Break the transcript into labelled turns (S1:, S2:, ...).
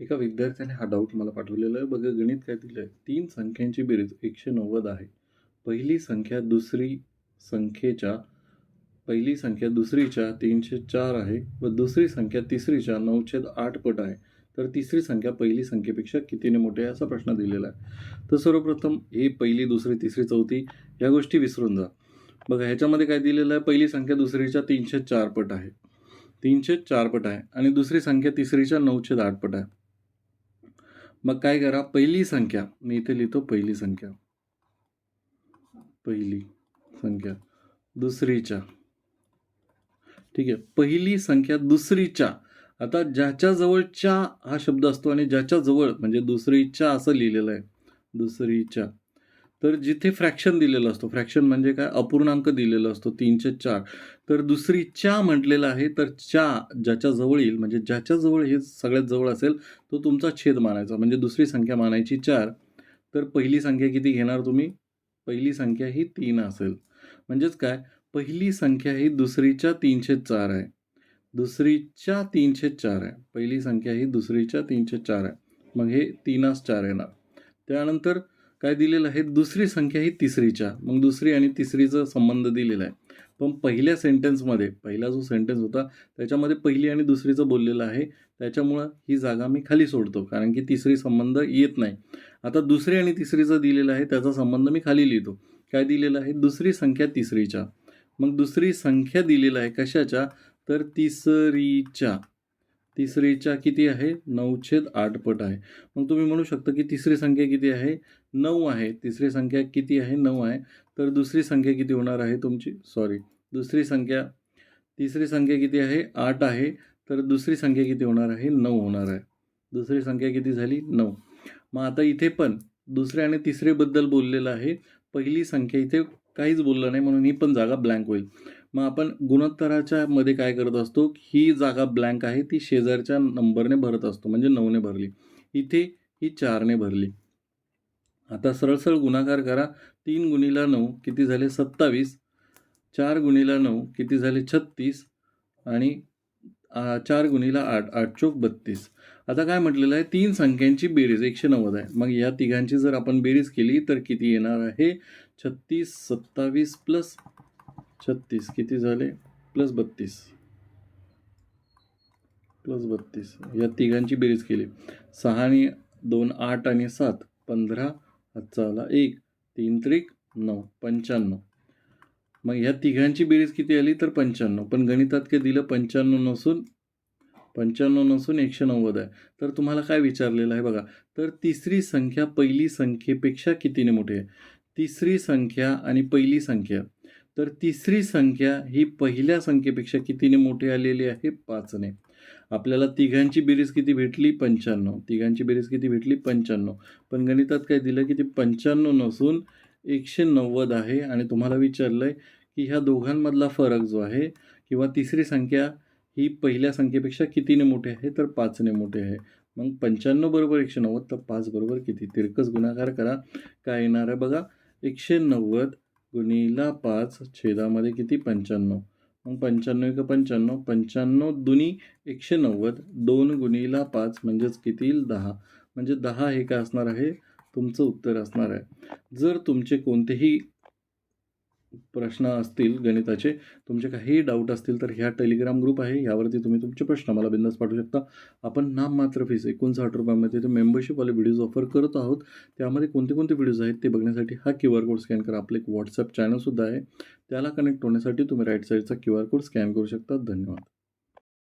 S1: एका विद्यार्थ्याने हा डाऊट मला पाठवलेला आहे. बघा गणित काय दिलं आहे तीन संख्यांची बेरीज एकशे नव्वद आहे. पहिली संख्या दुसरी संख्येच्या पहिली संख्या दुसरीच्या तीनशे चार आहे व दुसरी संख्या तिसरीच्या नऊशे आठ पट आहे. तर तिसरी संख्या पहिली संख्येपेक्षा कितीने मोठी आहे असा प्रश्न दिलेला आहे. तर सर्वप्रथम हे पहिली दुसरी तिसरी चौथी या गोष्टी विसरून जा. बघा ह्याच्यामध्ये काय दिलेलं आहे? पहिली संख्या दुसरीच्या तीनशे चार पट आहे. तीनशे चार पट आहे आणि दुसरी संख्या तिसरीच्या नऊशे आठ पट आहे. मग काय करा पहिली संख्या. मी इथे लिहितो पहिली संख्या. पहिली संख्या. दुसरीच्या. ठीक आहे. पहिली संख्या दुसरीच्या. आता ज्याच्याजवळ च्या हा शब्द असतो आणि ज्याच्याजवळ म्हणजे दुसरीच्या असं लिहिलेलं आहे. दुसरीच्या. तर जिथे फ्रॅक्शन दिलेलं असतो फ्रॅक्शन म्हणजे काय? अपूर्णांक दिलेला असतो तीनशे चार. तर दुसरी च्या म्हटलेलं आहे तर च्या ज्याच्याजवळ येईल म्हणजे ज्याच्याजवळ हे सगळ्यात जवळ असेल तो तुमचा छेद मानायचा. म्हणजे दुसरी संख्या मानायची चार. तर पहिली संख्या किती घेणार तुम्ही? पहिली संख्या ही तीन असेल. म्हणजेच काय? पहिली संख्या ही दुसरीच्या तीनशे चार आहे. दुसरीच्या तीनशे चार आहे. पहिली संख्या ही दुसरीच्या तीनशे चार आहे. मग हे तीनास चार येणार. त्यानंतर काय दिलेलं आहे? दुसरी संख्या ही तिसरीच्या. मग दुसरी आणि तिसरीचा संबंध दिलेला आहे. पण पहिल्या सेंटेन्समध्ये पहिला जो सेंटेन्स होता त्याच्यामध्ये पहिली आणि दुसरीचं बोललेलं आहे. त्याच्यामुळं ही जागा मी खाली सोडतो कारण की तिसरी संबंध येत नाही. आता दुसरी आणि तिसरीचं दिलेलं आहे त्याचा संबंध मी खाली लिहितो. काय दिलेलं आहे? दुसरी संख्या तिसरीच्या. मग दुसरी संख्या दिलेलं आहे कशाच्या? तर तिसरीच्या. तिसरीच्या किती आहे? नऊछेद आठ पट आहे. मग तुम्ही म्हणू शकता की तिसरी संख्या किती आहे? नऊ आहे. तिसरी संख्या किती आहे? नऊ आहे. तर दुसरी संख्या किती होणार आहे तुमची? सॉरी दुसरी संख्या तिसरी संख्या किती आहे? आठ आहे. तर दुसरी संख्या किती होणार आहे? नऊ होणार आहे. दुसरी संख्या किती झाली? नऊ. मग आता इथे पण दुसरे आणि तिसरेबद्दल बोललेलं आहे. पहिली संख्या इथे काहीच बोललं नाही म्हणून ही पण जागा ब्लँक होईल. मग आपण गुणोत्तराच्या मध्ये काय करत असतो? ही जागा ब्लँक आहे ती शेजारच्या नंबरने भरत असतो म्हणजे नऊने भरली. इथे ही चारने भरली. आता सरळ सरळ गुणाकार करा. तीन गुणीला नऊ किती झाले? सत्तावीस. चार गुणीला नऊ किती झाले? छत्तीस. आणि चार गुणीला आठ आठ चोक बत्तीस. आता काय म्हटलेलं आहे? तीन संख्यांची बेरीज एकशे नव्वद आहे. मग या तिघांची जर आपण बेरीज केली तर किती येणार आहे? छत्तीस सत्तावीस प्लस छत्तीस. किती झाले? प्लस बत्तीस. प्लस बत्तीस. या तिघांची बेरीज केली. सहा आणि दोन आठ आणि सात. पंधरा हातचा आला एक. तीन त्रिक नऊ. पंच्याण्णव. मग ह्या तिघांची बेरीज किती आली? तर पंच्याण्णव. पण गणितात काय दिलं? पंच्याण्णव नसून पंच्याण्णव नसून एकशे नव्वद आहे. तर तुम्हाला काय विचारलेलं आहे बघा. तर तिसरी संख्या पहिली संख्येपेक्षा कितीने मोठी आहे? तिसरी संख्या आणि पहिली संख्या. तर तिसरी संख्या ही पहिल्या संख्येपेक्षा कितीने मोठी आलेली आहे? पाचने. आपल्याला तिघांची बेरीज किती भेटली? पंच्याण्णव. तिघांची बेरीज किती भेटली? पंच्याण्णव. पण गणितात काय दिलं की ते पंच्याण्णव नसून एकशे नव्वद आहे. आणि तुम्हाला विचारलं आहे की ह्या दोघांमधला फरक जो आहे किंवा तिसरी संख्या ही पहिल्या संख्येपेक्षा कितीने मोठी आहे? तर पाचने मोठे आहे. मग पंच्याण्णव बरोबर एकशे नव्वद तर पाच बरोबर किती? तिरकस गुणाकार करा. काय येणार आहे बघा? एकशे नव्वद गुणीला पाच छेदामध्ये किती? पंच्याण्णव. मग पंच्याण्णव एक पंच्याण्णव. पंच्याण्णव दुनी एकशे नव्वद. दोन गुणीला पाच म्हणजेच किती येईल? दहा. म्हणजे दहा हे काय असणार आहे? तुमचं उत्तर असणार आहे. जर तुमचे कोणतेही प्रश्न असतील गणिताचे तुमचे काही डाऊट असतील तर ह्या टेलिग्राम ग्रुप आहे. यावरती तुम्ही तुमचे प्रश्न मला बिंदास पाठवू शकता. आपण नाम मात्र फीस एकोणसाठ रुपयामध्ये ते मेंबरशिपवाले व्हिडिओज ऑफर करत आहोत. त्यामध्ये कोणते कोणते व्हिडिओज आहेत ते बघण्यासाठी हा क्यू आर कोड स्कॅन करा. आपलं एक व्हॉट्सअप चॅनलसुद्धा आहे. त्याला कनेक्ट होण्यासाठी तुम्ही राईट साईडचा क्यू आर कोड स्कॅन करू शकता. धन्यवाद.